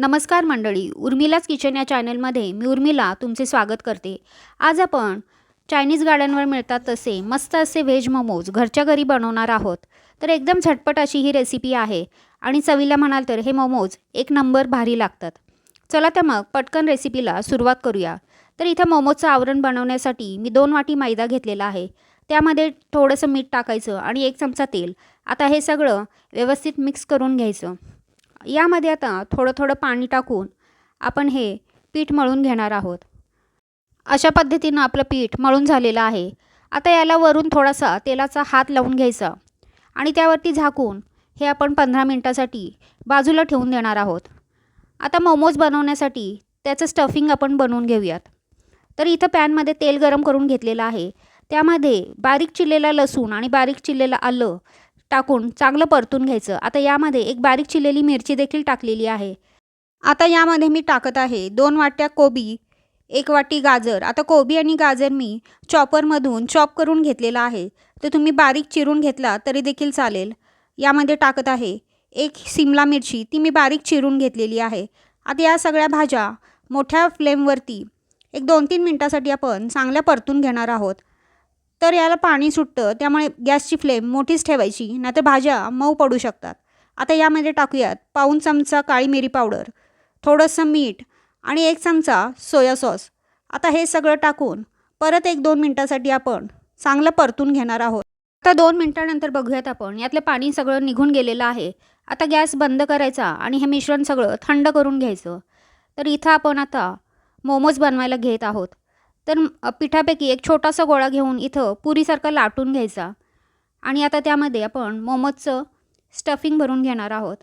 नमस्कार मंडळी उर्मिलाच किचन या चॅनलमध्ये मी उर्मिला तुमचे स्वागत करते. आज आपण चायनीज गाड्यांवर मिळतात तसे मस्त असे व्हेज मोमोज घरच्या घरी बनवणार आहोत. तर एकदम झटपट अशी ही रेसिपी आहे आणि चवीला म्हणाल तर हे मोमोज एक नंबर भारी लागतात. चला तर मग पटकन रेसिपीला सुरुवात करूया. तर इथं मोमोजचं आवरण बनवण्यासाठी मी दोन वाटी मैदा घेतलेला आहे. त्यामध्ये थोडंसं मीठ टाकायचं आणि एक चमचा तेल. आता हे सगळं व्यवस्थित मिक्स करून घ्यायचं. यामध्ये आता थोडं थोडं पाणी टाकून आपण हे पीठ मळून घेणार आहोत. अशा पद्धतीनं आपलं पीठ मळून झालेलं आहे. आता याला वरून थोडासा तेलाचा हात लावून घ्यायचा आणि त्यावरती झाकून हे आपण पंधरा मिनटासाठी बाजूला ठेवून देणार आहोत. आता मोमोज बनवण्यासाठी त्याचं स्टफिंग आपण बनवून घेऊयात. तर इथं पॅनमध्ये तेल गरम करून घेतलेलं आहे. त्यामध्ये बारीक चिरलेला लसूण आणि बारीक चिरलेलं आलं टाकून चांगलं परतून घ्यायचं. आता यामध्ये एक बारीक चिरलेली मिरची देखील टाकलेली आहे. आता यामध्ये मी टाकत आहे दोन वाट्या कोबी एक वाटी गाजर. आता कोबी आणि गाजर मी चॉपरमधून चॉप करून घेतलेला आहे. तर तुम्ही बारीक चिरून घेतला तरी देखील चालेल. यामध्ये टाकत आहे एक सिमला मिरची ती मी बारीक चिरून घेतलेली आहे. आता या सगळ्या भाज्या मोठ्या फ्लेमवरती एक दोन तीन मिनटासाठी आपण चांगल्या परतून घेणार आहोत. तर याला पाणी सुटतं त्यामुळे गॅसची फ्लेम मोठीच ठेवायची नाहीतर भाज्या मऊ पडू शकतात. आता यामध्ये टाकूयात पाऊन चमचा काळी मिरी पावडर थोडंसं मीठ आणि एक चमचा सोया सॉस. आता हे सगळं टाकून परत एक दोन मिनटासाठी आपण चांगलं परतून घेणार आहोत. आता दोन मिनटानंतर बघूयात आपण यातलं पाणी सगळं निघून गेलेलं आहे. आता गॅस बंद करायचा आणि हे मिश्रण सगळं थंड करून घ्यायचं. तर इथं आपण आता मोमोज बनवायला घेत आहोत. तर पिठापैकी एक छोटासा गोळा घेऊन इथं पुरीसारखा लाटून घ्यायचा. आणि आता त्यामध्ये आपण मोमोजचं स्टफिंग भरून घेणार आहोत.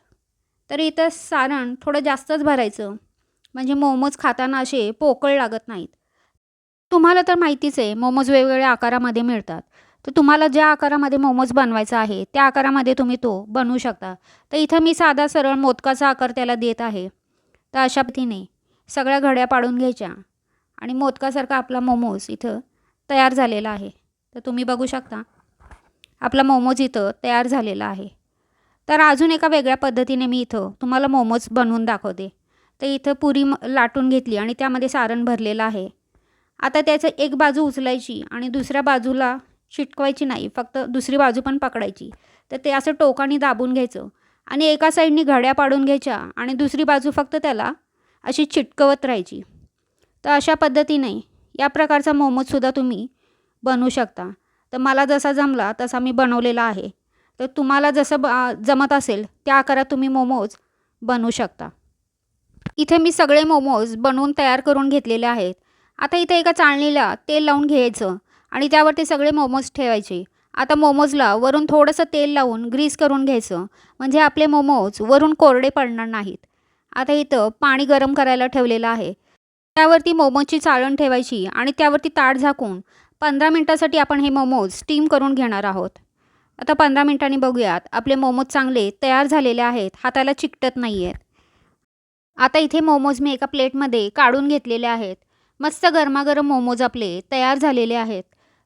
तर इथं सारण थोडं जास्तच भरायचं. म्हणजे मोमोज खाताना असे पोकळ लागत नाहीत. तुम्हाला तर माहितीच आहे मोमोज वेगवेगळ्या आकारामध्ये मिळतात. तर तुम्हाला ज्या आकारामध्ये मोमोज बनवायचा आहे त्या आकारामध्ये तुम्ही तो बनवू शकता. तर इथं मी साधा सरळ मोदकाचा आकार त्याला देत आहे. तर अशा पद्धतीने सगळ्या घड्या पाडून घ्यायच्या. आणि मोदकासारखा आपला मोमोज इथं तयार झालेला आहे. तर तुम्ही बघू शकता आपला मोमोज इथं तयार झालेला आहे. तर अजून एका वेगळ्या पद्धतीने मी इथं तुम्हाला मोमोज बनवून दाखवते. तर इथं पुरी म लाटून घेतली आणि त्यामध्ये सारण भरलेलं आहे. आता त्याचं एक बाजू उचलायची आणि दुसऱ्या बाजूला चिटकवायची नाही फक्त दुसरी बाजू पण पकडायची. तर ते असं टोकाने दाबून घ्यायचं आणि एका साईडनी घड्या पाडून घ्यायच्या आणि दुसरी बाजू फक्त त्याला अशी चिटकवत राहायची. तर अशा पद्धतीने या प्रकारचा मोमोजसुद्धा तुम्ही बनवू शकता. तर मला जसा जमला तसा मी बनवलेला आहे. तर तुम्हाला जसं ब जमत असेल त्या आकारात तुम्ही मोमोज बनवू शकता. इथे मी सगळे मोमोज बनवून तयार करून घेतलेले आहेत. आता इथे एका चाळणीला तेल लावून घ्यायचं आणि त्यावरती सगळे मोमोज ठेवायचे. आता मोमोजला वरून थोडंसं तेल लावून ग्रीस करून घ्यायचं. म्हणजे आपले मोमोज वरून कोरडे पडणार नाहीत. आता इथं पाणी गरम करायला ठेवलेलं आहे. त्यावरती मोमोजची चाळण ठेवायची आणि त्यावरती ताट झाकून पंधरा मिनटासाठी आपण हे मोमोज स्टीम करून घेणार आहोत. आता पंधरा मिनटांनी बघूयात आपले मोमोज चांगले तयार झालेले आहेत हाताला चिकटत नाही आहेत आता इथे मोमोज मी एका प्लेटमध्ये काढून घेतलेले आहेत. मस्त गरमागरम मोमोज आपले तयार झालेले आहेत.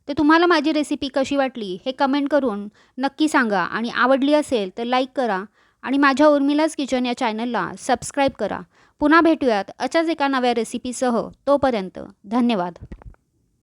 तर तुम्हाला माझी रेसिपी कशी वाटली हे कमेंट करून नक्की सांगा आणि आवडली असेल तर लाईक करा आणि माझ्या उर्मिलाज किचन या चॅनलला सबस्क्राईब करा. पुन्हा भेटूयात अशाच एका नव्या रेसिपीसह तोपर्यंत धन्यवाद.